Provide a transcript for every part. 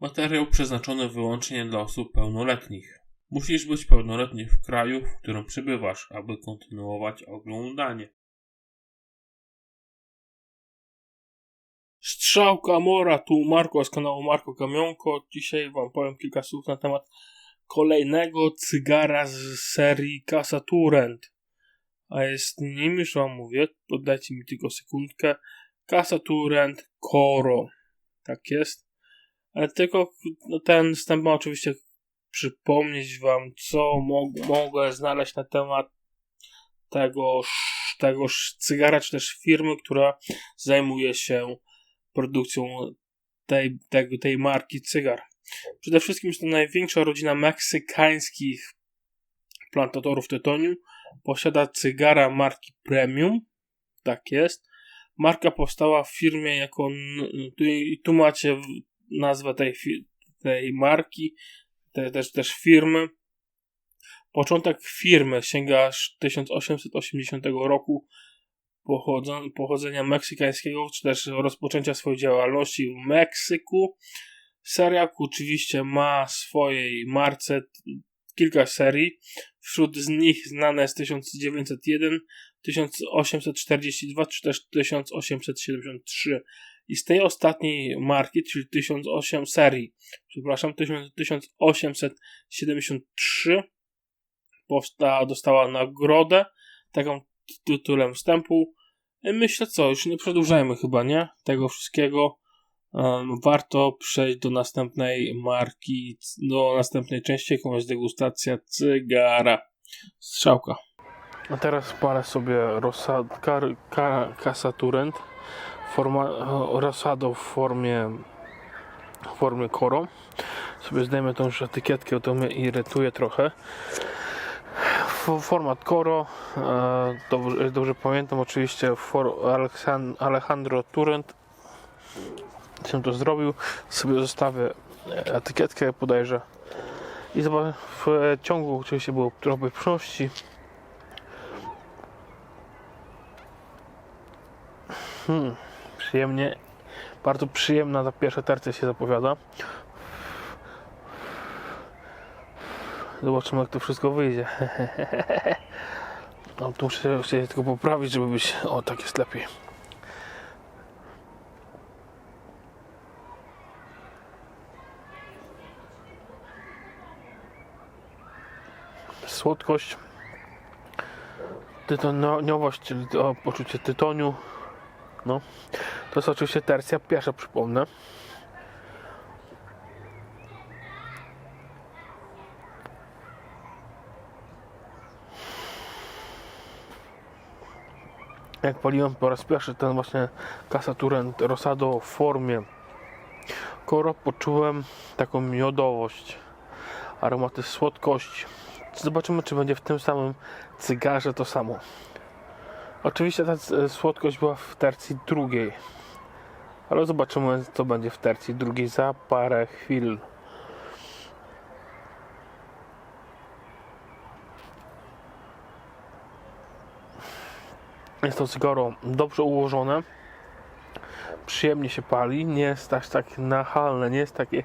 Materiał przeznaczony wyłącznie dla osób pełnoletnich. Musisz być pełnoletni w kraju, w którym przebywasz, aby kontynuować oglądanie. Strzałka Mora, tu Marko z kanału Marko Kamionko. Dzisiaj Wam powiem kilka słów na temat kolejnego cygara z serii Casa Turent. A jest nim, już Wam mówię, oddajcie mi tylko sekundkę. Casa Turent Coro. Tak jest. Ale tylko no, ten wstęp ma oczywiście przypomnieć Wam, co mo- mogę znaleźć na temat tegoż, tegoż cygara, czy też firmy, która zajmuje się produkcją tej, tej, tej marki cygar. Przede wszystkim jest to największa rodzina meksykańskich plantatorów tytoniu. Posiada cygara marki Premium. Tak jest. Marka powstała w firmie jako. Tu macie nazwę tej, tej marki, te, też, też firmy. Początek firmy sięga aż 1880 roku pochodzenia meksykańskiego, czy też rozpoczęcia swojej działalności w Meksyku. Seria oczywiście ma swojej marce kilka serii. Wśród z nich znane jest 1901, 1842 czy też 1873. I z tej ostatniej marki, czyli 1008 serii, przepraszam, 1873 powstała, dostała nagrodę, taką tytułem wstępu. Myślę co, już nie przedłużajmy chyba, nie? Tego wszystkiego. Um, warto przejść do następnej marki, do następnej części, jaką jest degustacja cygara. Strzałka. A teraz parę sobie rosad, kar, kar, Casa Turent forma, rosado w formie w formie koro. Sobie zdejmę tą już etykietkę, to mnie irytuje trochę. Format Coro, e, dobrze, dobrze pamiętam oczywiście Alejandro Turent. Się to zrobił, sobie zostawię etykietkę podajże i zobacz, w ciągu oczywiście było trochę przyszłości hmm, przyjemnie bardzo przyjemna ta pierwsza tercja się zapowiada Zobaczymy jak to wszystko wyjdzie. No tu muszę się tylko poprawić, żeby być... O, tak jest lepiej. Słodkość, tytoniowość, czyli poczucie tytoniu. No, to jest oczywiście tercja pierwsza, przypomnę. jak paliłem po raz pierwszy ten właśnie Casa Turent Rosado w formie Koro poczułem taką miodowość, aromaty słodkości. Zobaczymy, czy będzie w tym samym cygarze to samo. Oczywiście ta słodkość była w tercji drugiej, ale zobaczymy, co będzie w tercji drugiej za parę chwil. Jest to cygaro dobrze ułożone, przyjemnie się pali, nie jest aż tak nachalne, nie jest takie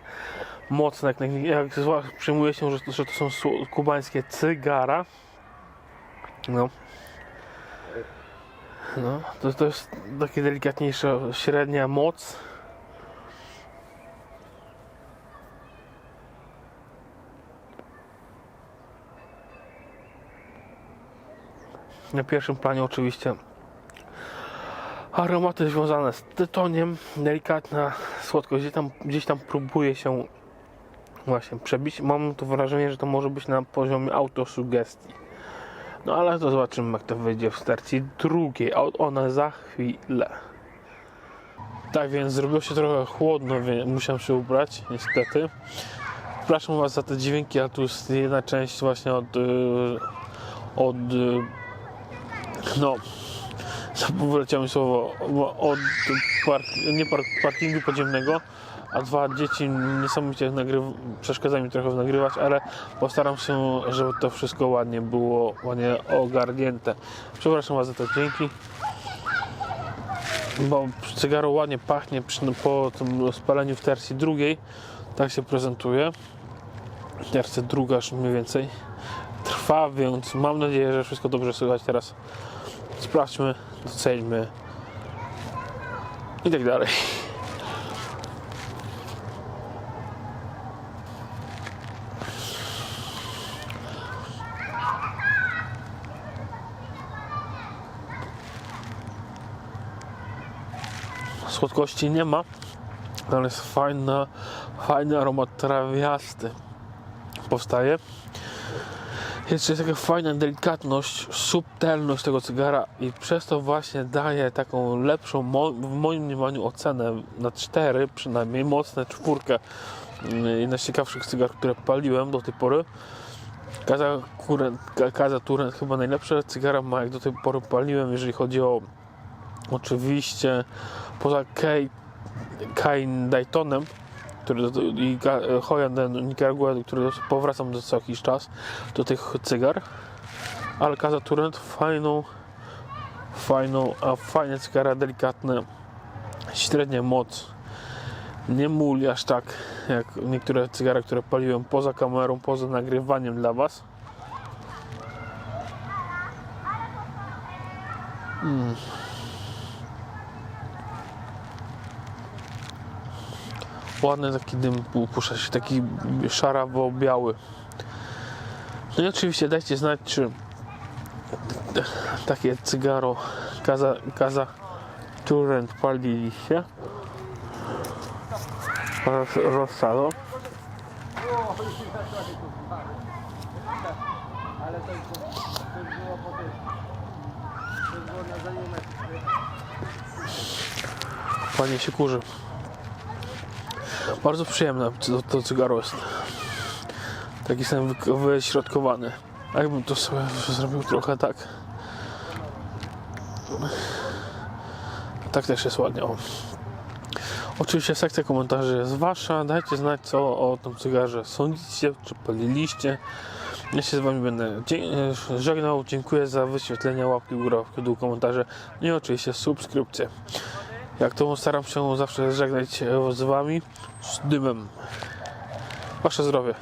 mocne, jak, jak przyjmuje się, że, że to są kubańskie cygara. No. No, to, to jest takie delikatniejsze, średnia moc. Na pierwszym planie oczywiście aromaty związane z tytoniem, delikatna słodkość, gdzieś tam, gdzieś tam próbuje się właśnie przebić. Mam to wrażenie, że to może być na poziomie autosugestii. No ale to zobaczymy jak to wyjdzie w stacji drugiej, a ona za chwilę. Tak więc zrobiło się trochę chłodno, więc musiałem się ubrać, niestety. Przepraszam Was za te dźwięki, a tu jest jedna część właśnie od, y, od y, no, wyleciało mi słowo od park, nie park, parkingu podziemnego, a dwa dzieci niesamowicie nagryw, przeszkadzają mi trochę nagrywać, ale postaram się, żeby to wszystko ładnie było, ładnie ogarnięte. Przepraszam Was za te dźwięki, bo cygaro ładnie pachnie przy, po tym spaleniu w wersji drugiej. Tak się prezentuje. Terce druga już mniej więcej trwa, więc mam nadzieję, że wszystko dobrze słychać teraz. Sprawdźmy, doceńmy i tak dalej. Słodkości nie ma, ale jest fajna, fajny aromat trawiasty powstaje. Jest jest taka fajna delikatność, subtelność tego cygara i przez to właśnie daje taką lepszą, w moim mniemaniu, ocenę na 4, przynajmniej mocne czwórkę. Mm, Jedna z ciekawszych cygar, które paliłem do tej pory. Kaza, Kuren, Ka- Kaza Turent chyba najlepsze cygara ma jak do tej pory paliłem, jeżeli chodzi o oczywiście poza Kain Daytonem, który i Hoyan Nicaragua, do którego powracam co jakiś czas, do tych cygar. Ale Kaza Turent fajną, fajną, a fajne cygara, delikatne, średnia moc. Nie muli aż tak, jak niektóre cygary, które paliłem poza kamerą, poza nagrywaniem dla Was. Ładny taki dym puszcza się, taki szarawo-biały. No i oczywiście dajcie znać, czy takie cygaro Kaza, Kaza Turent paliliście. Ros- Rosado. Panie się kurzy. Bardzo przyjemne to, to cygaro jest. Taki wy- wyśrodkowany. A jakbym to sobie zrobił trochę tak. Tak też jest ładnie. O. Oczywiście sekcja komentarzy jest wasza. Dajcie znać co o tym cygarze sądzicie, czy paliliście. Ja się z wami będę żegnał. Dziękuję za wyświetlenie łapki w górę, w komentarze i oczywiście subskrypcje. Jak to staram się zawsze żegnać z wami z dymem. Wasze zdrowie.